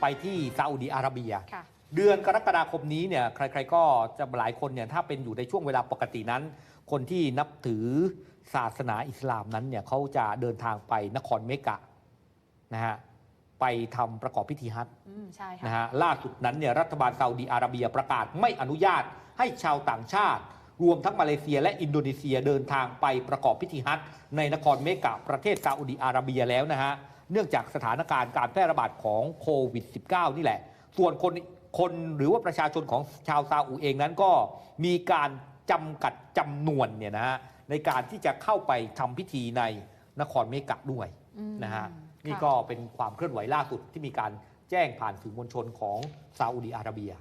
ไปที่ซาอุดีอาระเบีย ค่ะ เดือนกรกฎาคมนี้เนี่ยใครๆก็จะหลายคนเนี่ยถ้าเป็นอยู่ในช่วงเวลาปกตินั้น คนที่นับถือศาสนาอิสลามนั้นเนี่ยเขาจะเดินทางไปนครเมกะนะฮะไปทำประกอบพิธีฮัจญ์ อืมใช่ค่ะ นะฮะล่าสุดนั้นเนี่ยรัฐบาลซาอุดีอาระเบียประกาศไม่อนุญาตให้ชาวต่างชาติ รวมทั้งมาเลเซียและอินโดนีเซียเดินทางไปประกอบพิธีฮัจญ์ในนครเมกะประเทศซาอุดีอาระเบียแล้วนะฮะ เนื่องจากสถานการณ์การแพร่ระบาดของโควิด -19 นี่แหละ ส่วนคนคนหรือว่าประชาชนของชาวซาอุเองนั้นก็มีการจำกัดจำนวนเนี่ยนะฮะในการที่จะเข้าไปทำพิธีในนครเมกะด้วยอืมนะฮะค่ะนี่ก็เป็นความเคลื่อนไหวล่าสุดที่มีการแจ้งผ่านสื่อมวลชนของซาอุดีอาระเบีย